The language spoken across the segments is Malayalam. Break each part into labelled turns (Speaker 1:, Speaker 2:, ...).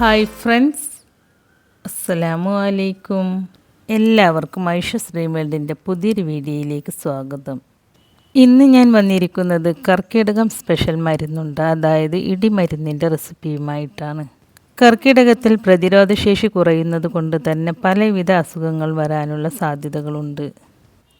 Speaker 1: Hi friends. അസ്സലാമു അലൈക്കും. എല്ലാവർക്കും ഐഷ ശ്രീമേൽഡിന്റെ പുതിയൊരു വീഡിയോയിലേക്ക് സ്വാഗതം. ഇന്ന് ഞാൻ വന്നിരിക്കുന്നത് കർക്കിടകം സ്പെഷ്യൽ മരുന്നുണ്ട്. അതായത് ഇടിമരുന്നിന്റെ റെസിപ്പിയുമായിട്ടാണ്. കർക്കിടകത്തിൽ പ്രതിരോധശേഷി കുറയുന്നത് കൊണ്ട് തന്നെ പലവിധ അസുഖങ്ങൾ വരാനുള്ള സാധ്യതകളുണ്ട്.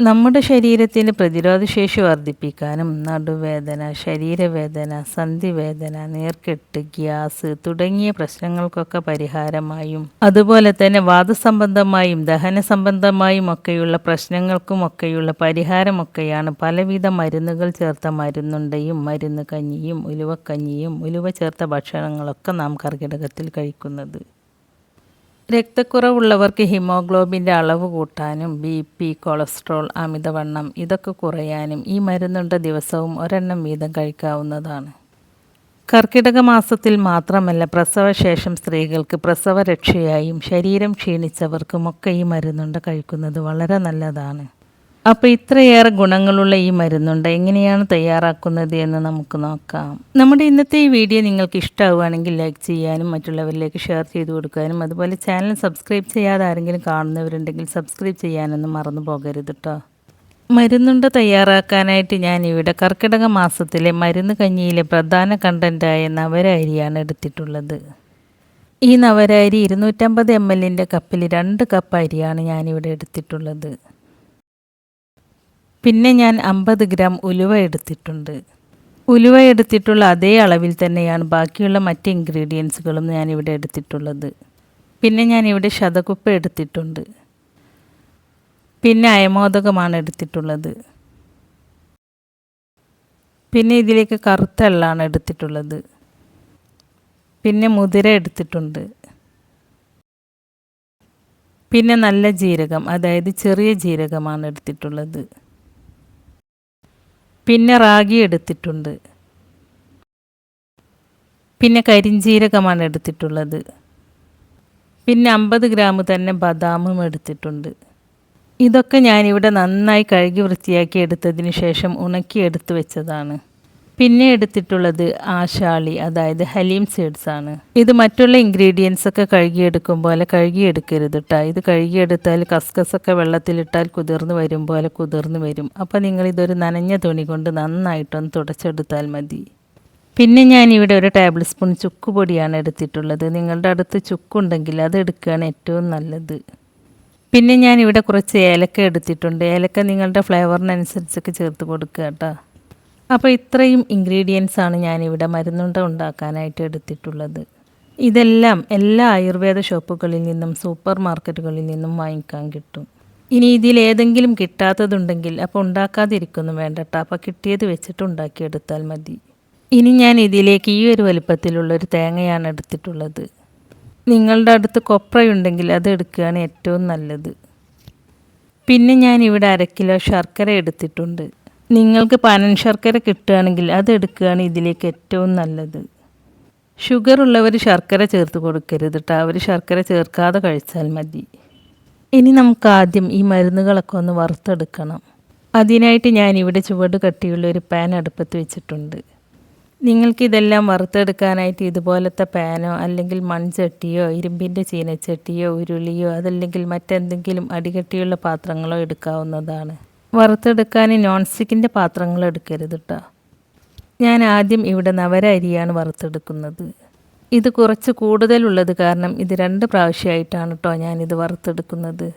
Speaker 1: നമ്മുടെ ശരീരത്തിന്റെ പ്രതിരോധശേഷി വർദ്ധിപ്പിക്കാനും നടുവേദന ശരീരവേദന സന്ധിവേദന നീർക്കെട്ട് ഗ്യാസ് തുടങ്ങിയ പ്രശ്നങ്ങൾക്കൊക്കെ പരിഹാരമായും അതുപോലെ തന്നെ വാദസംബന്ധമായും ദഹന സംബന്ധമായും ഒക്കെയുള്ള പ്രശ്നങ്ങൾക്കുമൊക്കെയുള്ള പരിഹാരമൊക്കെയാണ് പലവിധ മരുന്നുകൾ ചേർത്ത മരുന്നുണ്ടയും മരുന്ന് കഞ്ഞിയും ഉലുവക്കഞ്ഞിയും ഉലുവ ചേർത്ത ഭക്ഷണങ്ങളൊക്കെ നാം കർക്കിടകത്തിൽ കഴിക്കുന്നത്. രക്തക്കുറവുള്ളവർക്ക് ഹിമോഗ്ലോബിന്റെ അളവ് കൂട്ടാനും ബി പി കൊളസ്ട്രോൾ അമിതവണ്ണം ഇതൊക്കെ കുറയാനും ഈ മരുന്നുണ്ട ദിവസവും ഒരെണ്ണം വീതം കഴിക്കാവുന്നതാണ്. കർക്കിടക മാസത്തിൽ മാത്രമല്ല പ്രസവശേഷം സ്ത്രീകൾക്ക് പ്രസവരക്ഷയായും ശരീരം ക്ഷീണിച്ചവർക്കുമൊക്കെ ഈ മരുന്നുണ്ട കഴിക്കുന്നത് വളരെ നല്ലതാണ്. അപ്പോൾ ഇത്രയേറെ ഗുണങ്ങളുള്ള ഈ മരുന്നുണ്ട്. എങ്ങനെയാണ് തയ്യാറാക്കുന്നത് എന്ന് നമുക്ക് നോക്കാം. നമ്മുടെ ഇന്നത്തെ ഈ വീഡിയോ നിങ്ങൾക്ക് ഇഷ്ടമാവുകയാണെങ്കിൽ ലൈക്ക് ചെയ്യാനും മറ്റുള്ളവരിലേക്ക് ഷെയർ ചെയ്ത് കൊടുക്കാനും അതുപോലെ ചാനൽ സബ്സ്ക്രൈബ് ചെയ്യാതെ ആരെങ്കിലും കാണുന്നവരുണ്ടെങ്കിൽ സബ്സ്ക്രൈബ് ചെയ്യാനൊന്നും മറന്നു പോകരുത് കേട്ടോ മരുന്നുണ്ട തയ്യാറാക്കാനായിട്ട് ഞാൻ ഇവിടെ കർക്കിടക മാസത്തിലെ മരുന്ന് കഞ്ഞിയിലെ പ്രധാന കണ്ടന്റായ നവര അരിയാണ് എടുത്തിട്ടുള്ളത്. ഈ നവര അരി ഇരുന്നൂറ്റമ്പത് എം എല്ലിന്റെ കപ്പിൽ രണ്ട് കപ്പ് അരിയാണ് ഞാനിവിടെ എടുത്തിട്ടുള്ളത്. പിന്നെ ഞാൻ അമ്പത് ഗ്രാം ഉലുവ എടുത്തിട്ടുണ്ട്. ഉലുവ എടുത്തിട്ടുള്ള അതേ അളവിൽ തന്നെയാണ് ബാക്കിയുള്ള മറ്റ് ഇൻഗ്രീഡിയൻസുകളും ഞാനിവിടെ എടുത്തിട്ടുള്ളത്. പിന്നെ ഞാനിവിടെ ശതകുപ്പ എടുത്തിട്ടുണ്ട്. പിന്നെ അയമോദകമാണ് എടുത്തിട്ടുള്ളത്. പിന്നെ ഇതിലേക്ക് കറുത്ത എള്ളാണ് എടുത്തിട്ടുള്ളത്. പിന്നെ മുതിര എടുത്തിട്ടുണ്ട്. പിന്നെ നല്ല ജീരകം അതായത് ചെറിയ ജീരകമാണ് എടുത്തിട്ടുള്ളത്. പിന്നെ റാഗി എടുത്തിട്ടുണ്ട്. പിന്നെ കരിഞ്ചീരകമാണ് എടുത്തിട്ടുള്ളത്. പിന്നെ അമ്പത് ഗ്രാം തന്നെ ബദാമും എടുത്തിട്ടുണ്ട്. ഇതൊക്കെ ഞാനിവിടെ നന്നായി കഴുകി വൃത്തിയാക്കി എടുത്തതിന് ശേഷം ഉണക്കി എടുത്തു വെച്ചതാണ്. പിന്നെ എടുത്തിട്ടുള്ളത് ആശാളി അതായത് ഹലീം സീഡ്സ് ആണ്. ഇത് മറ്റുള്ള ഇൻഗ്രീഡിയൻസ് ഒക്കെ കഴുകിയെടുക്കും പോലെ കഴുകിയെടുക്കരുത് കേട്ടോ ഇത് കഴുകിയെടുത്താൽ കസ്കസൊക്കെ വെള്ളത്തിലിട്ടാൽ കുതിർന്നു വരും പോലെ കുതിർന്നു വരും. അപ്പോൾ നിങ്ങൾ ഇതൊരു നനഞ്ഞ തുണി കൊണ്ട് നന്നായിട്ടൊന്ന് തുടച്ചെടുത്താൽ മതി. പിന്നെ ഞാൻ ഇവിടെ ഒരു ടേബിൾ സ്പൂൺ ചുക്ക് പൊടിയാണ് എടുത്തിട്ടുള്ളത്. നിങ്ങളുടെ അടുത്ത് ചുക്കുണ്ടെങ്കിൽ അത് എടുക്കുകയാണ് ഏറ്റവും നല്ലത്. പിന്നെ ഞാൻ ഇവിടെ കുറച്ച് ഏലക്ക എടുത്തിട്ടുണ്ട്. ഏലക്ക നിങ്ങളുടെ ഫ്ലേവറിനനുസരിച്ചൊക്കെ ചേർത്ത് കൊടുക്കുക കേട്ടോ അപ്പോൾ ഇത്രയും ഇൻഗ്രീഡിയൻസ് ആണ് ഞാനിവിടെ മരുന്നുണ്ട ഉണ്ടാക്കാനായിട്ട് എടുത്തിട്ടുള്ളത്. ഇതെല്ലാം എല്ലാ ആയുർവേദ ഷോപ്പുകളിൽ നിന്നും സൂപ്പർ മാർക്കറ്റുകളിൽ നിന്നും വാങ്ങിക്കാൻ കിട്ടും. ഇനി ഇതിൽ ഏതെങ്കിലും കിട്ടാത്തതുണ്ടെങ്കിൽ അപ്പോൾ ഉണ്ടാക്കാതിരിക്കുന്നു വേണ്ടട്ടോ. അപ്പോൾ കിട്ടിയത് വെച്ചിട്ട് ഉണ്ടാക്കിയെടുത്താൽ മതി. ഇനി ഞാൻ ഇതിലേക്ക് ഈ ഒരു വലുപ്പത്തിലുള്ള ഒരു തേങ്ങയാണ് എടുത്തിട്ടുള്ളത്. നിങ്ങളുടെ അടുത്ത് കൊപ്രയുണ്ടെങ്കിൽ അത് എടുക്കുകയാണ് ഏറ്റവും നല്ലത്. പിന്നെ ഞാൻ ഇവിടെ അര കിലോ ശർക്കര എടുത്തിട്ടുണ്ട്. നിങ്ങൾക്ക് പനൻ ശർക്കര കിട്ടുകയാണെങ്കിൽ അത് എടുക്കുകയാണ് ഇതിലേക്ക് ഏറ്റവും നല്ലത്. ഷുഗർ ഉള്ളവർ ശർക്കര ചേർത്ത് കൊടുക്കരുത് കേട്ടോ അവർ ശർക്കര ചേർക്കാതെ കഴിച്ചാൽ മതി. ഇനി നമുക്ക് ആദ്യം ഈ മരുന്നുകളൊക്കെ ഒന്ന് വറുത്തെടുക്കണം. അതിനായിട്ട് ഞാൻ ഇവിടെ ചുവട് കട്ടിയുള്ള ഒരു പാൻ അടുപ്പത്ത് വെച്ചിട്ടുണ്ട്. നിങ്ങൾക്കിതെല്ലാം വറുത്തെടുക്കാനായിട്ട് ഇതുപോലത്തെ പാനോ അല്ലെങ്കിൽ മൺചട്ടിയോ ഇരുമ്പിന്റെ ചീനച്ചട്ടിയോ ഉരുളിയോ അതല്ലെങ്കിൽ മറ്റെന്തെങ്കിലും അടികട്ടിയുള്ള പാത്രങ്ങളോ എടുക്കാവുന്നതാണ്. വറുത്തെടുക്കാൻ നോൺ സ്റ്റിക്കിന്റെ പാത്രങ്ങൾ എടുക്കരുത് കേട്ടോ ഞാൻ ആദ്യം ഇവിടെ നവര അരിയാണ് വറുത്തെടുക്കുന്നത്. ഇത് കുറച്ച് കൂടുതലുള്ളത് കാരണം ഇത് രണ്ട് പ്രാവശ്യമായിട്ടാണ് കേട്ടോ ഞാനിത് വറുത്തെടുക്കുന്നത്.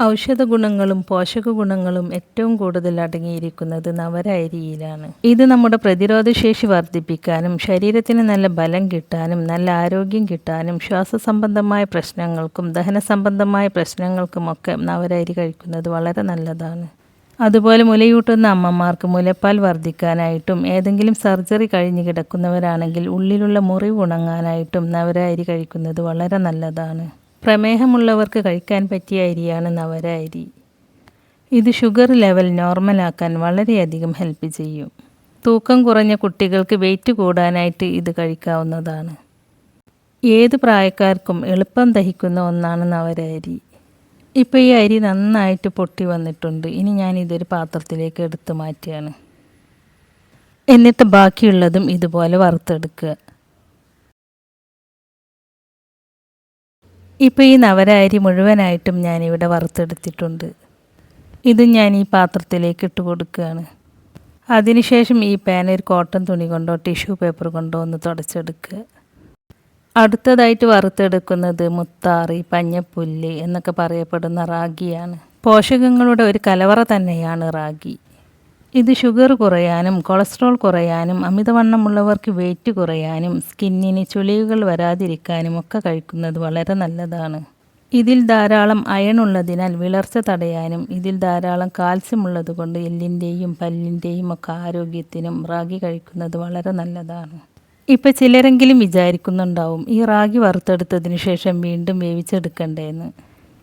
Speaker 1: ഔഷധ ഗുണങ്ങളും പോഷക ഗുണങ്ങളും ഏറ്റവും കൂടുതൽ അടങ്ങിയിരിക്കുന്നത് നവര അരിയിലാണ് ഇത് നമ്മുടെ പ്രതിരോധശേഷി വർദ്ധിപ്പിക്കാനും ശരീരത്തിന് നല്ല ബലം കിട്ടാനും നല്ല ആരോഗ്യം കിട്ടാനും ശ്വാസ സംബന്ധമായ പ്രശ്നങ്ങൾക്കും ദഹന സംബന്ധമായ പ്രശ്നങ്ങൾക്കുമൊക്കെ നവര അരി കഴിക്കുന്നത് വളരെ നല്ലതാണ്. അതുപോലെ മുലയൂട്ടുന്ന അമ്മമാർക്ക് മുലപ്പാൽ വർദ്ധിക്കാനായിട്ടും ഏതെങ്കിലും സർജറി കഴിഞ്ഞ് കിടക്കുന്നവരാണെങ്കിൽ ഉള്ളിലുള്ള മുറിവ് ഉണങ്ങാനായിട്ടും നവര അരി കഴിക്കുന്നത് വളരെ നല്ലതാണ്. പ്രമേഹമുള്ളവർക്ക് കഴിക്കാൻ പറ്റിയ അരിയാണ് നവര അരി ഇത് ഷുഗർ ലെവൽ നോർമലാക്കാൻ വളരെയധികം ഹെൽപ്പ് ചെയ്യും. തൂക്കം കുറഞ്ഞ കുട്ടികൾക്ക് വെയിറ്റ് കൂടാനായിട്ട് ഇത് കഴിക്കാവുന്നതാണ്. ഏത് പ്രായക്കാർക്കും എളുപ്പം ദഹിക്കുന്ന ഒന്നാണ് നവര അരി ഇപ്പോൾ ഈ അരി നന്നായിട്ട് പൊട്ടി വന്നിട്ടുണ്ട്. ഇനി ഞാൻ ഇതൊരു പാത്രത്തിലേക്ക് എടുത്ത് മാറ്റുകയാണ് എന്നിട്ട് ബാക്കിയുള്ളതും ഇതുപോലെ വറുത്തെടുക്കുക. ഇപ്പോൾ ഈ നവര അരി മുഴുവനായിട്ടും ഞാനിവിടെ വറുത്തെടുത്തിട്ടുണ്ട്. ഇതും ഞാൻ ഈ പാത്രത്തിലേക്ക് ഇട്ട് കൊടുക്കുകയാണ്. അതിനുശേഷം ഈ പാൻ ഒരു കോട്ടൺ തുണി കൊണ്ടോ ടിഷ്യൂ പേപ്പർ കൊണ്ടോ ഒന്ന് തുടച്ചെടുക്കുക. അടുത്തതായിട്ട് വറുത്തെടുക്കുന്നത് മുത്താറി പഞ്ഞപ്പുല്ല് എന്നൊക്കെ പറയപ്പെടുന്ന റാഗിയാണ്. പോഷകങ്ങളുടെ ഒരു കലവറ തന്നെയാണ് റാഗി. ഇത് ഷുഗർ കുറയാനും കൊളസ്ട്രോൾ കുറയാനും അമിതവണ്ണമുള്ളവർക്ക് വെയിറ്റ് കുറയാനും സ്കിന്നിന് ചുളിവുകൾ വരാതിരിക്കാനും ഒക്കെ കഴിക്കുന്നത് വളരെ നല്ലതാണ്. ഇതിൽ ധാരാളം അയൺ ഉള്ളതിനാൽ വിളർച്ച തടയാനും ഇതിൽ ധാരാളം കാൽസ്യം ഉള്ളതുകൊണ്ട് എല്ലിന്റെയും പല്ലിന്റെയും ഒക്കെ ആരോഗ്യത്തിനും റാഗി കഴിക്കുന്നത് വളരെ നല്ലതാണ്. ഇപ്പം ചിലരെങ്കിലും വിചാരിക്കുന്നുണ്ടാവും ഈ റാഗി വറുത്തെടുത്തതിന് ശേഷം വീണ്ടും വേവിച്ചെടുക്കണ്ടേന്ന്.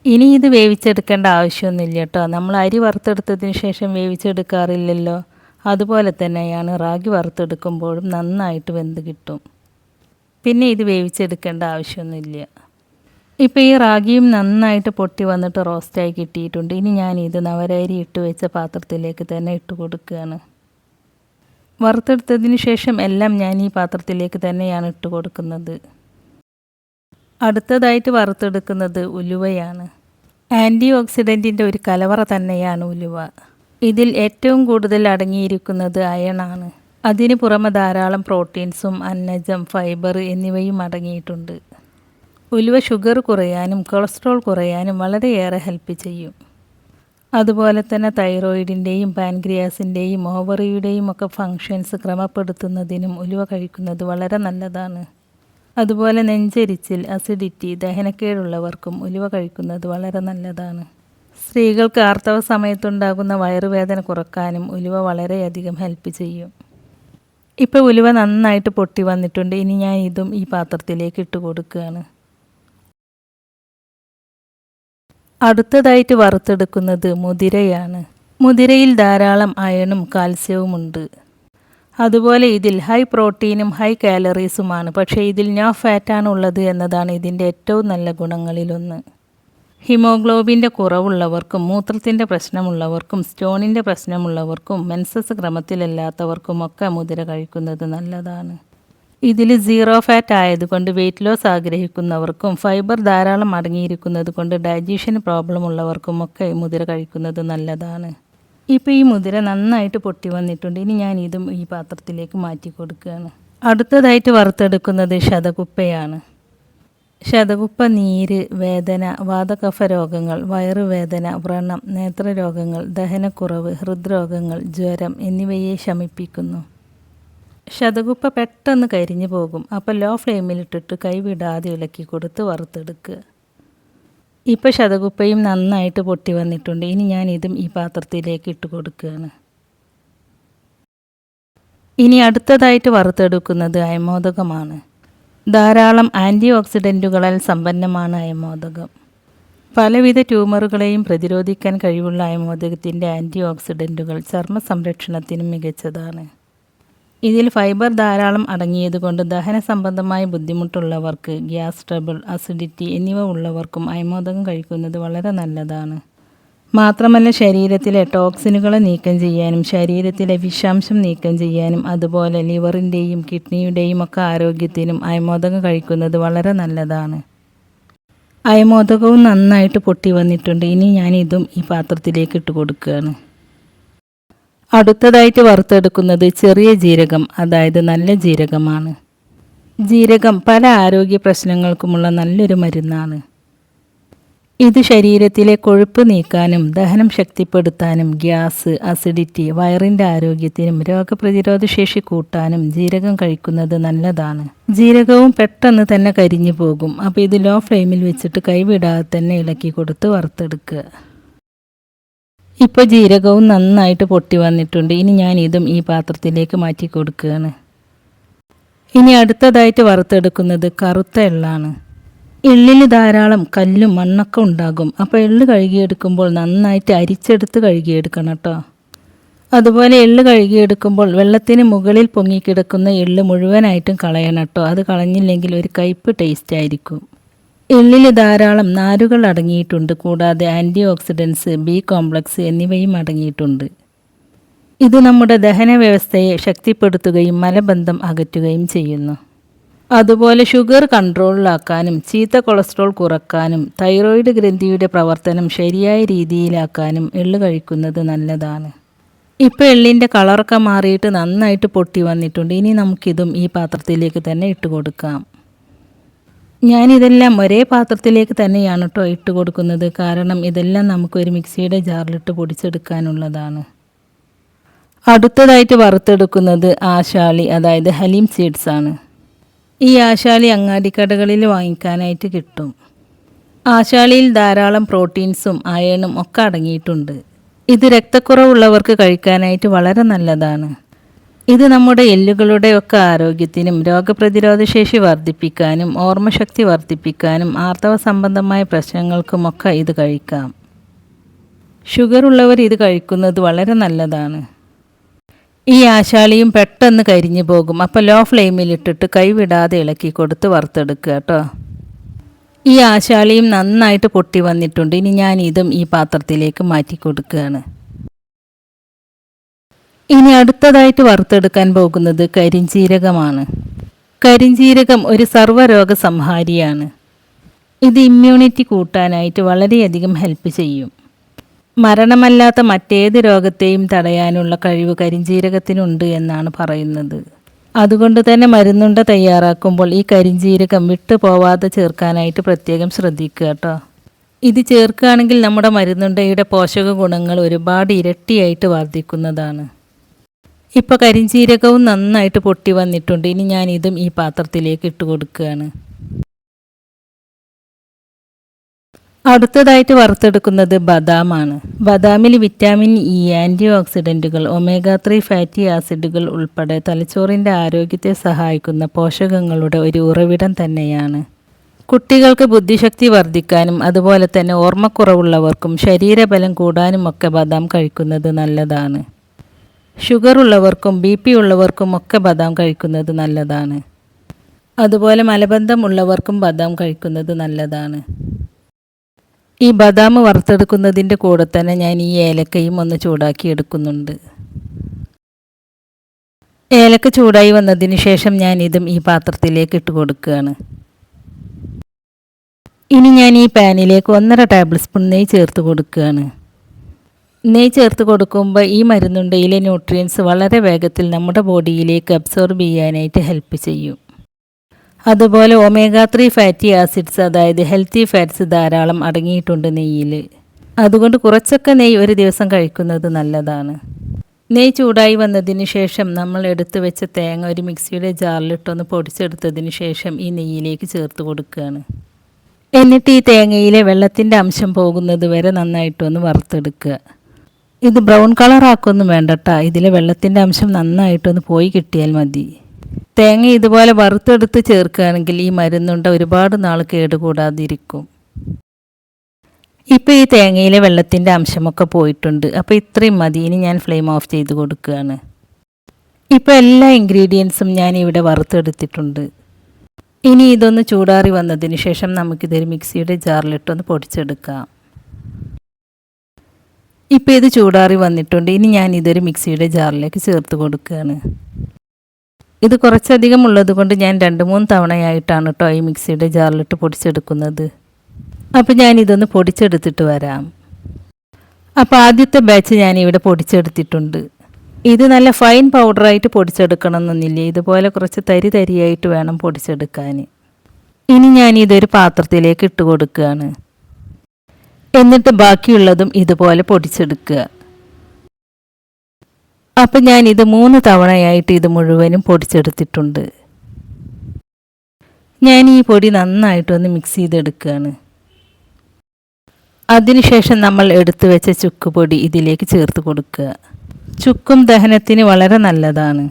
Speaker 1: ഇനി ഇത് വേവിച്ചെടുക്കേണ്ട ആവശ്യമൊന്നുമില്ല കേട്ടോ. നമ്മൾ അരി വറുത്തെടുത്തതിന് ശേഷം വേവിച്ചെടുക്കാറില്ലല്ലോ. അതുപോലെ തന്നെയാണ് റാഗി വറുത്തെടുക്കുമ്പോഴും നന്നായിട്ട് വെന്ത് കിട്ടും. പിന്നെ ഇത് വേവിച്ചെടുക്കേണ്ട ആവശ്യമൊന്നുമില്ല. ഇപ്പോൾ ഈ റാഗിയും നന്നായിട്ട് പൊട്ടി വന്നിട്ട് റോസ്റ്റായി കിട്ടിയിട്ടുണ്ട്. ഇനി ഞാൻ ഇത് നവരരി ഇട്ട് വെച്ച പാത്രത്തിലേക്ക് തന്നെ ഇട്ട് കൊടുക്കുകയാണ്. വറുത്തെടുത്തതിന് ശേഷം എല്ലാം ഞാൻ ഈ പാത്രത്തിലേക്ക് തന്നെയാണ് ഇട്ട് കൊടുക്കുന്നത്. അടുത്തതായിട്ട് വറുത്തെടുക്കുന്നത് ഉലുവയാണ്. ആന്റി ഓക്സിഡന്റിന്റെ ഒരു കലവറ തന്നെയാണ് ഉലുവ. ഇതിൽ ഏറ്റവും കൂടുതൽ അടങ്ങിയിരിക്കുന്നത് അയണാണ്. അതിന് പുറമെ ധാരാളം പ്രോട്ടീൻസും അന്നജം ഫൈബർ എന്നിവയും അടങ്ങിയിട്ടുണ്ട്. ഉലുവ ഷുഗർ കുറയാനും കൊളസ്ട്രോൾ കുറയാനും വളരെയേറെ ഹെൽപ്പ് ചെയ്യും. അതുപോലെ തന്നെ തൈറോയിഡിന്റെയും പാൻക്രിയാസിന്റെയും ഓവറിയുടെയും ഒക്കെ ഫങ്ഷൻസ് ക്രമപ്പെടുത്തുന്നതിനും ഉലുവ കഴിക്കുന്നത് വളരെ നല്ലതാണ്. അതുപോലെ നെഞ്ചരിച്ചിൽ അസിഡിറ്റി ദഹനക്കേടുള്ളവർക്കും ഉലുവ കഴിക്കുന്നത് വളരെ നല്ലതാണ്. സ്ത്രീകൾക്ക് ആർത്തവ സമയത്തുണ്ടാകുന്ന വയറുവേദന കുറക്കാനും ഉലുവ വളരെയധികം ഹെൽപ്പ് ചെയ്യും. ഇപ്പോൾ ഉലുവ നന്നായിട്ട് പൊട്ടി വന്നിട്ടുണ്ട്. ഇനി ഞാൻ ഇതും ഈ പാത്രത്തിലേക്ക് ഇട്ട് കൊടുക്കുകയാണ്. അടുത്തതായിട്ട് വറുത്തെടുക്കുന്നത് മുതിരയാണ്. മുതിരയിൽ ധാരാളം അയണും കാൽസ്യവുമുണ്ട്. അതുപോലെ ഇതിൽ ഹൈ പ്രോട്ടീനും ഹൈ കാലറീസുമാണ് പക്ഷേ ഇതിൽ നോ ഫാറ്റാണ് ഉള്ളത് എന്നതാണ് ഇതിന്റെ ഏറ്റവും നല്ല ഗുണങ്ങളിലൊന്ന്. ഹിമോഗ്ലോബിന്റെ കുറവുള്ളവർക്കും മൂത്രത്തിന്റെ പ്രശ്നമുള്ളവർക്കും സ്റ്റോണിന്റെ പ്രശ്നമുള്ളവർക്കും മെൻസസ് ക്രമത്തിലല്ലാത്തവർക്കുമൊക്കെ മുതിര കഴിക്കുന്നത് നല്ലതാണ്. ഇതിൽ സീറോ ഫാറ്റ് ആയതുകൊണ്ട് വെയിറ്റ് ലോസ് ആഗ്രഹിക്കുന്നവർക്കും ഫൈബർ ധാരാളം അടങ്ങിയിരിക്കുന്നത് കൊണ്ട് ഡൈജഷൻ പ്രോബ്ലം ഉള്ളവർക്കുമൊക്കെ മുതിര കഴിക്കുന്നത് നല്ലതാണ്. ഇപ്പോൾ ഈ മുതിര നന്നായിട്ട് പൊട്ടി വന്നിട്ടുണ്ട്. ഇനി ഞാൻ ഇതും ഈ പാത്രത്തിലേക്ക് മാറ്റി കൊടുക്കുകയാണ്. അടുത്തതായിട്ട് വറുത്തെടുക്കുന്നത് ശതകുപ്പയാണ്. ശതകുപ്പ നീര് വേദന വാതകഫ രോഗങ്ങൾ വയറുവേദന വ്രണം നേത്രരോഗങ്ങൾ ദഹനക്കുറവ് ഹൃദ്രോഗങ്ങൾ ജ്വരം എന്നിവയെ ശമിപ്പിക്കുന്നു. ശതകുപ്പ പെട്ടെന്ന് കരിഞ്ഞു പോകും. അപ്പോൾ ലോ ഫ്ലെയിമിലിട്ടിട്ട് കൈവിടാതെ ഇളക്കി കൊടുത്ത് വറുത്തെടുക്കുക ഇപ്പോൾ ശതകുപ്പയും നന്നായിട്ട് പൊട്ടി വന്നിട്ടുണ്ട്. ഇനി ഞാൻ ഈ പാത്രത്തിലേക്ക് ഇട്ട് കൊടുക്കുകയാണ് ഇനി അടുത്തതായിട്ട് വറുത്തെടുക്കുന്നത് അയമോദകമാണ്. ധാരാളം ആന്റി ഓക്സിഡന്റുകളാൽ സമ്പന്നമാണ് അയമോദകം. പലവിധ ട്യൂമറുകളെയും പ്രതിരോധിക്കാൻ കഴിവുള്ള അയമോദകത്തിന്റെ ആന്റി ഓക്സിഡന്റുകൾ ചർമ്മ സംരക്ഷണത്തിനും മികച്ചതാണ്. ഇതിൽ ഫൈബർ ധാരാളം അടങ്ങിയതുകൊണ്ട് ദഹന സംബന്ധമായ ബുദ്ധിമുട്ടുള്ളവർക്ക് ഗ്യാസ് ട്രബിൾ അസിഡിറ്റി എന്നിവ ഉള്ളവർക്കും അയമോദകം കഴിക്കുന്നത് വളരെ നല്ലതാണ്. മാത്രമല്ല ശരീരത്തിലെ ടോക്സിനുകളെ നീക്കം ചെയ്യാനും ശരീരത്തിലെ വിഷാംശം നീക്കം ചെയ്യാനും അതുപോലെ ലിവറിന്റെയും കിഡ്നിയുടെയും ഒക്കെ ആരോഗ്യത്തിനും അയമോദകം കഴിക്കുന്നത് വളരെ നല്ലതാണ്. അയമോദകവും നന്നായിട്ട് പൊട്ടി വന്നിട്ടുണ്ട്. ഇനി ഞാനിതും ഈ പാത്രത്തിലേക്ക് ഇട്ട് കൊടുക്കുകയാണ്. അടുത്തതായിട്ട് വറുത്തെടുക്കുന്നത് ചെറിയ ജീരകം അതായത് നല്ല ജീരകമാണ്. ജീരകം പല ആരോഗ്യ പ്രശ്നങ്ങൾക്കുമുള്ള നല്ലൊരു മരുന്നാണ്. ഇത് ശരീരത്തിലെ കൊഴുപ്പ് നീക്കാനും ദഹനം ശക്തിപ്പെടുത്താനും ഗ്യാസ് അസിഡിറ്റി വയറിന്റെ ആരോഗ്യത്തിനും രോഗപ്രതിരോധ ശേഷി കൂട്ടാനും ജീരകം കഴിക്കുന്നത് നല്ലതാണ്. ജീരകവും പെട്ടെന്ന് തന്നെ കരിഞ്ഞു പോകും. അപ്പോൾ ഇത് ലോ ഫ്ലെയിമിൽ വെച്ചിട്ട് കൈവിടാതെ തന്നെ ഇളക്കി കൊടുത്ത് വറുത്തെടുക്കുക. ഇപ്പോൾ ജീരകവും നന്നായിട്ട് പൊട്ടി വന്നിട്ടുണ്ട്. ഇനി ഞാൻ ഇതും ഈ പാത്രത്തിലേക്ക് മാറ്റി കൊടുക്കുകയാണ്. ഇനി അടുത്തതായിട്ട് വറുത്തെടുക്കുന്നത് കറുത്ത എള്ളാണ്. എള്ളിൽ ധാരാളം കല്ലും മണ്ണൊക്കെ ഉണ്ടാകും. അപ്പോൾ എള്ള് കഴുകിയെടുക്കുമ്പോൾ നന്നായിട്ട് അരിച്ചെടുത്ത് കഴുകിയെടുക്കണം കേട്ടോ. അതുപോലെ എള്ള് കഴുകിയെടുക്കുമ്പോൾ വെള്ളത്തിന് മുകളിൽ പൊങ്ങിക്കിടക്കുന്ന എള്ള് മുഴുവനായിട്ടും കളയണം കേട്ടോ. അത് കളഞ്ഞില്ലെങ്കിൽ ഒരു കയ്പ് ടേസ്റ്റ് ആയിരിക്കും. എള്ളിൽ ധാരാളം നാരുകൾ അടങ്ങിയിട്ടുണ്ട് കൂടാതെ ആന്റി ഓക്സിഡൻസ് ബി കോംപ്ലക്സ് എന്നിവയും അടങ്ങിയിട്ടുണ്ട്. ഇത് നമ്മുടെ ദഹന വ്യവസ്ഥയെ ശക്തിപ്പെടുത്തുകയും മലബന്ധം അകറ്റുകയും ചെയ്യുന്നു. അതുപോലെ ഷുഗർ കൺട്രോളിലാക്കാനും ചീത്ത കൊളസ്ട്രോൾ കുറക്കാനും തൈറോയിഡ് ഗ്രന്ഥിയുടെ പ്രവർത്തനം ശരിയായ രീതിയിലാക്കാനും എള്ള് കഴിക്കുന്നത് നല്ലതാണ്. ഇപ്പോൾ എള്ളിന്റെ കളറൊക്കെ മാറിയിട്ട് നന്നായിട്ട് പൊട്ടി വന്നിട്ടുണ്ട്. ഇനി നമുക്കിതും ഈ പാത്രത്തിലേക്ക് തന്നെ ഇട്ട് കൊടുക്കാം. ഞാനിതെല്ലാം ഒരേ പാത്രത്തിലേക്ക് തന്നെയാണ് കേട്ടോ ഇട്ട് കൊടുക്കുന്നത്. കാരണം ഇതെല്ലാം നമുക്കൊരു മിക്സിയുടെ ജാറിലിട്ട് പൊടിച്ചെടുക്കാനുള്ളതാണ്. അടുത്തതായിട്ട് വറുത്തെടുക്കുന്നത് ആശാളി അതായത് ഹലീം സീഡ്സ് ആണ്. ഈ ആശാളി അങ്ങാടിക്കടകളിൽ വാങ്ങിക്കാനായിട്ട് കിട്ടും. ആശാളിയിൽ ധാരാളം പ്രോട്ടീൻസും അയണും ഒക്കെ അടങ്ങിയിട്ടുണ്ട്. ഇത് രക്തക്കുറവുള്ളവർക്ക് കഴിക്കാനായിട്ട് വളരെ നല്ലതാണ്. ഇത് നമ്മുടെ എല്ലുകളുടെ ഒക്കെ ആരോഗ്യത്തിനും രോഗപ്രതിരോധ ശേഷി വർദ്ധിപ്പിക്കാനും ഓർമ്മശക്തി വർദ്ധിപ്പിക്കാനും ആർത്തവ സംബന്ധമായ പ്രശ്നങ്ങൾക്കുമൊക്കെ ഇത് കഴിക്കാം. ഷുഗർ ഉള്ളവർ ഇത് കഴിക്കുന്നത് വളരെ നല്ലതാണ്. ഈ ആശാളിയും പെട്ടെന്ന് കരിഞ്ഞു പോകും. അപ്പോൾ ലോ ഫ്ലെയിമിലിട്ടിട്ട് കൈവിടാതെ ഇളക്കി കൊടുത്ത് വറുത്തെടുക്കുക കേട്ടോ. ഈ ആശാളിയും നന്നായിട്ട് പൊട്ടി വന്നിട്ടുണ്ട്. ഇനി ഞാൻ ഇതും ഈ പാത്രത്തിലേക്ക് മാറ്റി കൊടുക്കുകയാണ്. ഇനി അടുത്തതായിട്ട് വറുത്തെടുക്കാൻ പോകുന്നത് കരിഞ്ചീരകമാണ്. കരിഞ്ചീരകം ഒരു സർവരോഗ സംഹാരിയാണ് ഇത് ഇമ്മ്യൂണിറ്റി കൂട്ടാനായിട്ട് വളരെയധികം ഹെൽപ്പ് ചെയ്യും. മരണമല്ലാത്ത മറ്റേത് രോഗത്തെയും തടയാനുള്ള കഴിവ് കരിഞ്ജീരകത്തിനുണ്ട് എന്നാണ് പറയുന്നത്. അതുകൊണ്ട് തന്നെ മരുന്നുണ്ട തയ്യാറാക്കുമ്പോൾ ഈ കരിഞ്ജീരകം വിട്ടു പോവാതെ ചേർക്കാനായിട്ട് പ്രത്യേകം ശ്രദ്ധിക്കുക കേട്ടോ. ഇത് ചേർക്കുകയാണെങ്കിൽ നമ്മുടെ മരുന്നുണ്ടയുടെ പോഷക ഗുണങ്ങൾ ഒരുപാട് ഇരട്ടിയായിട്ട് വർദ്ധിക്കുന്നതാണ്. ഇപ്പോൾ കരിഞ്ചീരകവും നന്നായിട്ട് പൊട്ടി വന്നിട്ടുണ്ട്. ഇനി ഞാനിതും ഈ പാത്രത്തിലേക്ക് ഇട്ട് കൊടുക്കുകയാണ്. അടുത്തതായിട്ട് വറുത്തെടുക്കുന്നത് ബദാമാണ്. ബദാമിൽ വിറ്റാമിൻ ഇ ആന്റി ഓക്സിഡന്റുകൾ ഒമേഗ ത്രീ ഫാറ്റി ആസിഡുകൾ ഉൾപ്പെടെ തലച്ചോറിന്റെ ആരോഗ്യത്തെ സഹായിക്കുന്ന പോഷകങ്ങളുടെ ഒരു ഉറവിടം തന്നെയാണ്. കുട്ടികൾക്ക് ബുദ്ധിശക്തി വർദ്ധിക്കാനും അതുപോലെ തന്നെ ഓർമ്മക്കുറവുള്ളവർക്കും ശരീരബലം കൂടാനുമൊക്കെ ബദാം കഴിക്കുന്നത് നല്ലതാണ്. ഷുഗർ ഉള്ളവർക്കും ബി പി ഉള്ളവർക്കും ഒക്കെ ബദാം കഴിക്കുന്നത് നല്ലതാണ്. അതുപോലെ മലബന്ധം ഉള്ളവർക്കും ബദാം കഴിക്കുന്നത് നല്ലതാണ്. ഈ ബദാം വറുത്തെടുക്കുന്നതിന്റെ കൂടെ തന്നെ ഞാൻ ഈ ഏലക്കയും ഒന്ന് ചൂടാക്കി എടുക്കുന്നുണ്ട്. ഏലക്ക ചൂടായി വന്നതിന് ശേഷം ഞാൻ ഇതും ഈ പാത്രത്തിലേക്ക് ഇട്ട് കൊടുക്കുകയാണ്. ഇനി ഞാൻ ഈ പാനിലേക്ക് ഒന്നര ടേബിൾ സ്പൂൺ നെയ്യ് ചേർത്ത് കൊടുക്കുകയാണ്. നെയ്യ് ചേർത്ത് കൊടുക്കുമ്പോൾ ഈ മരുന്നുണ്ടയിലെ ന്യൂട്രിയൻസ് വളരെ വേഗത്തിൽ നമ്മുടെ ബോഡിയിലേക്ക് അബ്സോർബ് ചെയ്യാനായിട്ട് ഹെൽപ്പ് ചെയ്യും. അതുപോലെ ഒമേഗ ത്രീ ഫാറ്റി ആസിഡ്സ് അതായത് ഹെൽത്തി ഫാറ്റ്സ് ധാരാളം അടങ്ങിയിട്ടുണ്ട് നെയ്യിൽ. അതുകൊണ്ട് കുറച്ചൊക്കെ നെയ്യ് ഒരു ദിവസം കഴിക്കുന്നത് നല്ലതാണ്. നെയ്യ് ചൂടായി വന്നതിന് ശേഷം നമ്മൾ എടുത്തു വെച്ച തേങ്ങ ഒരു മിക്സിയുടെ ജാറിലിട്ടൊന്ന് പൊടിച്ചെടുത്തതിന് ശേഷം ഈ നെയ്യിലേക്ക് ചേർത്ത് കൊടുക്കുകയാണ്. എന്നിട്ട് ഈ തേങ്ങയിലെ വെള്ളത്തിന്റെ അംശം പോകുന്നത് വരെ നന്നായിട്ടൊന്ന് വറുത്തെടുക്കുക. ഇത് ബ്രൗൺ കളർ ആക്കൊന്നും വേണ്ടട്ട. ഇതിലെ വെള്ളത്തിന്റെ അംശം നന്നായിട്ടൊന്ന് പോയി കിട്ടിയാൽ മതി. തേങ്ങ ഇതുപോലെ വറുത്തെടുത്ത് ചേർക്കുകയാണെങ്കിൽ ഈ മരുന്നുണ്ട ഒരുപാട് നാൾ കേടുകൂടാതിരിക്കും. ഇപ്പോൾ ഈ തേങ്ങയിലെ വെള്ളത്തിന്റെ അംശമൊക്കെ പോയിട്ടുണ്ട്. അപ്പോൾ ഇത്രയും മതി. ഇനി ഞാൻ ഫ്ലെയിം ഓഫ് ചെയ്ത് കൊടുക്കുകയാണ്. ഇപ്പോൾ എല്ലാ ഇൻഗ്രീഡിയൻസും ഞാൻ ഇവിടെ വറുത്തെടുത്തിട്ടുണ്ട്. ഇനി ഇതൊന്ന് ചൂടാറി വന്നതിന് ശേഷം നമുക്കിതൊരു മിക്സിയുടെ ജാറിലിട്ടൊന്ന് പൊടിച്ചെടുക്കാം. ഇപ്പോൾ ഇത് ചൂടാറി വന്നിട്ടുണ്ട്. ഇനി ഞാൻ ഇതൊരു മിക്സിയുടെ ജാറിലേക്ക് ചേർത്ത് കൊടുക്കുകയാണ്. ഇത് കുറച്ചധികം ഉള്ളത് കൊണ്ട് ഞാൻ രണ്ട് മൂന്ന് തവണയായിട്ടാണ് കേട്ടോ ഈ മിക്സിയുടെ ജാറിലിട്ട് പൊടിച്ചെടുക്കുന്നത്. അപ്പോൾ ഞാൻ ഇതൊന്ന് പൊടിച്ചെടുത്തിട്ട് വരാം. അപ്പോൾ ആദ്യത്തെ ബാച്ച് ഞാൻ ഇവിടെ പൊടിച്ചെടുത്തിട്ടുണ്ട്. ഇത് നല്ല ഫൈൻ പൗഡറായിട്ട് പൊടിച്ചെടുക്കണം എന്നൊന്നില്ല ഇതുപോലെ കുറച്ച് തരി തരിയായിട്ട് വേണം പൊടിച്ചെടുക്കാൻ. ഇനി ഞാൻ ഇതൊരു പാത്രത്തിലേക്ക് ഇട്ട് കൊടുക്കുകയാണ്. എന്നിട്ട് ബാക്കിയുള്ളതും ഇതുപോലെ പൊടിച്ചെടുക്കുക. അപ്പം ഞാൻ ഇത് മൂന്ന് തവണയായിട്ട് ഇത് മുഴുവനും പൊടിച്ചെടുത്തിട്ടുണ്ട്. ഞാൻ ഈ പൊടി നന്നായിട്ടൊന്ന് മിക്സ് ചെയ്തെടുക്കുകയാണ്. അതിനുശേഷം നമ്മൾ എടുത്തു വെച്ച ചുക്ക് പൊടി ഇതിലേക്ക് ചേർത്ത് കൊടുക്കുക. ചുക്കും ദഹനത്തിന് വളരെ നല്ലതാണ്.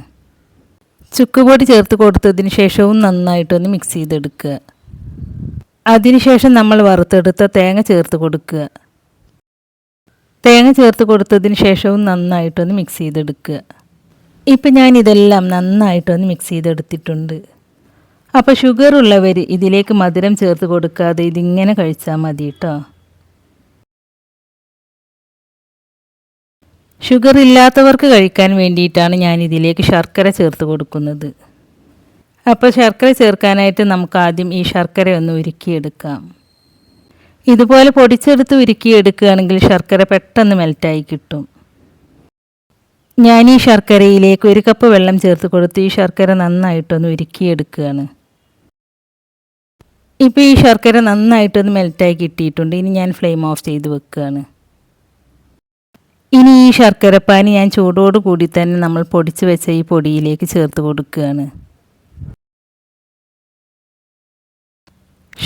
Speaker 1: ചുക്ക് പൊടി ചേർത്ത് കൊടുത്തതിന് ശേഷവും നന്നായിട്ടൊന്ന് മിക്സ് ചെയ്തെടുക്കുക. അതിനുശേഷം നമ്മൾ വറുത്തെടുത്ത തേങ്ങ ചേർത്ത് കൊടുക്കുക. തേങ്ങ ചേർത്ത് കൊടുത്തതിന് ശേഷവും നന്നായിട്ടൊന്ന് മിക്സ് ചെയ്തെടുക്കുക. ഇപ്പം ഞാൻ ഇതെല്ലാം നന്നായിട്ടൊന്ന് മിക്സ് ചെയ്തെടുത്തിട്ടുണ്ട്. അപ്പോൾ ഷുഗർ ഉള്ളവർ ഇതിലേക്ക് മധുരം ചേർത്ത് കൊടുക്കാതെ ഇതിങ്ങനെ കഴിച്ചാൽ മതി കേട്ടോ ഷുഗർ ഇല്ലാത്തവർക്ക് കഴിക്കാൻ വേണ്ടിയിട്ടാണ് ഞാൻ ഇതിലേക്ക് ശർക്കര ചേർത്ത് കൊടുക്കുന്നത്. അപ്പോൾ ശർക്കര ചേർക്കാനായിട്ട് നമുക്ക് ആദ്യം ഈ ശർക്കര ഒന്ന് ഉരുക്കിയെടുക്കാം. ഇതുപോലെ പൊടിച്ചെടുത്ത് ഉരുക്കിയെടുക്കുകയാണെങ്കിൽ ശർക്കര പെട്ടെന്ന് മെൽറ്റായി കിട്ടും. ഞാൻ ഈ ശർക്കരയിലേക്ക് ഒരു കപ്പ് വെള്ളം ചേർത്ത് കൊടുത്ത് ഈ ശർക്കര നന്നായിട്ടൊന്ന് ഉരുക്കിയെടുക്കുകയാണ്. ഇപ്പോൾ ഈ ശർക്കര നന്നായിട്ടൊന്ന് മെൽറ്റായി കിട്ടിയിട്ടുണ്ട്. ഇനി ഞാൻ ഫ്ലെയിം ഓഫ് ചെയ്ത് വെക്കുകയാണ്. ഇനി ഈ ശർക്കരപ്പാനി ഞാൻ ചൂടോട് കൂടി തന്നെ നമ്മൾ പൊടിച്ച് വെച്ച ഈ പൊടിയിലേക്ക് ചേർത്ത് കൊടുക്കുകയാണ്.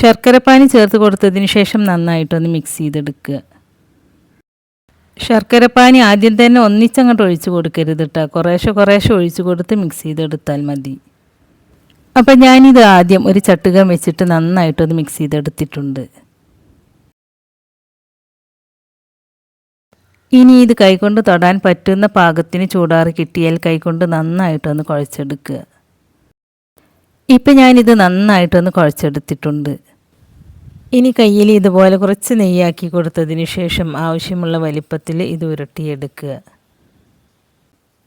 Speaker 1: ശർക്കരപ്പാനി ചേർത്ത് കൊടുത്തതിന് ശേഷം നന്നായിട്ടൊന്ന് മിക്സ് ചെയ്തെടുക്കുക. ശർക്കരപ്പാനി ആദ്യം തന്നെ ഒന്നിച്ചങ്ങോട്ട് ഒഴിച്ചു കൊടുക്കരുത് കേട്ടോ കുറേശ്ശെ കുറേശ്ശെ ഒഴിച്ചു കൊടുത്ത് മിക്സ് ചെയ്തെടുത്താൽ മതി. അപ്പം ഞാനിത് ആദ്യം ഒരു ചട്ടുകം വെച്ചിട്ട് നന്നായിട്ടൊന്ന് മിക്സ് ചെയ്തെടുത്തിട്ടുണ്ട്. ഇനി ഇത് കൈകൊണ്ട് തൊടാൻ പറ്റുന്ന പാകത്തിന് ചൂടാറി കിട്ടിയാൽ കൈകൊണ്ട് നന്നായിട്ടൊന്ന് കുഴച്ചെടുക്കുക. ഇപ്പം ഞാനിത് നന്നായിട്ടൊന്ന് കുഴച്ചെടുത്തിട്ടുണ്ട്. ഇനി കയ്യിൽ ഇതുപോലെ കുറച്ച് നെയ്യാക്കി കൊടുത്തതിന് ശേഷം ആവശ്യമുള്ള വലിപ്പത്തിൽ ഇത് ഉരുട്ടിയെടുക്കുക.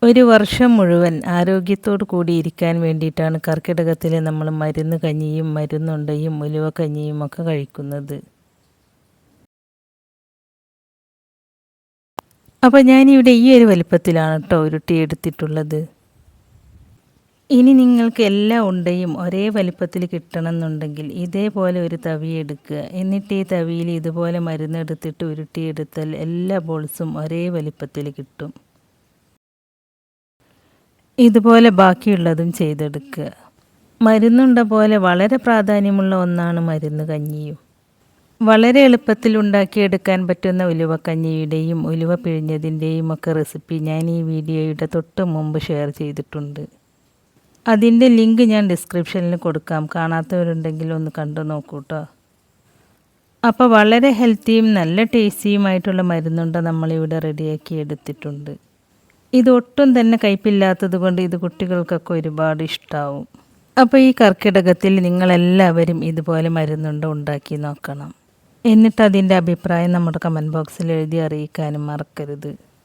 Speaker 1: ഒരു വർഷം മുഴുവൻ ആരോഗ്യത്തോടു കൂടി ഇരിക്കാൻ വേണ്ടിയിട്ടാണ് കർക്കിടകത്തിൽ നമ്മൾ മരുന്ന് കഞ്ഞിയും മരുന്നുണ്ടയും ഉലുവ കഞ്ഞിയും ഒക്കെ കഴിക്കുന്നത്. അപ്പോൾ ഞാനിവിടെ ഈ ഒരു വലിപ്പത്തിലാണ് കേട്ടോ ഉരുട്ടിയെടുത്തിട്ടുള്ളത്. ഇനി നിങ്ങൾക്ക് എല്ലാ ഉണ്ടയും ഒരേ വലിപ്പത്തിൽ കിട്ടണമെന്നുണ്ടെങ്കിൽ ഇതേപോലെ ഒരു തവി എടുക്കുക. എന്നിട്ട് ഈ തവിയിൽ ഇതുപോലെ മരുന്നെടുത്തിട്ട് ഉരുട്ടിയെടുത്താൽ എല്ലാ ബോൾസും ഒരേ വലിപ്പത്തിൽ കിട്ടും. ഇതുപോലെ ബാക്കിയുള്ളതും ചെയ്തെടുക്കുക. മരുന്നുണ്ട പോലെ വളരെ പ്രാധാന്യമുള്ള ഒന്നാണ് മരുന്ന് കഞ്ഞിയും. വളരെ എളുപ്പത്തിൽ ഉണ്ടാക്കിയെടുക്കാൻ പറ്റുന്ന ഉലുവക്കഞ്ഞിയുടെയും ഉലുവ പിഴിഞ്ഞതിന്റെയും ഒക്കെ റെസിപ്പി ഞാൻ ഈ വീഡിയോയുടെ തൊട്ട് മുമ്പ് ഷെയർ ചെയ്തിട്ടുണ്ട്. അതിന്റെ ലിങ്ക് ഞാൻ ഡിസ്ക്രിപ്ഷനിൽ കൊടുക്കാം. കാണാത്തവരുണ്ടെങ്കിൽ ഒന്ന് കണ്ടു നോക്കൂട്ടോ അപ്പോൾ വളരെ ഹെൽത്തിയും നല്ല ടേസ്റ്റിയുമായിട്ടുള്ള മരുന്നുണ്ട നമ്മളിവിടെ റെഡിയാക്കി എടുത്തിട്ടുണ്ട്. ഇതൊട്ടും തന്നെ കയ്പില്ലാത്തത് കൊണ്ട് ഇത് കുട്ടികൾക്കൊക്കെ ഒരുപാട് ഇഷ്ടമാവും അപ്പോൾ ഈ കർക്കിടകത്തിൽ നിങ്ങളെല്ലാവരും ഇതുപോലെ മരുന്നുണ്ട ഉണ്ടാക്കി നോക്കണം. എന്നിട്ട് അതിന്റെ അഭിപ്രായം നമ്മുടെ കമന്റ് ബോക്സിൽ എഴുതി അറിയിക്കാനും മറക്കരുത്.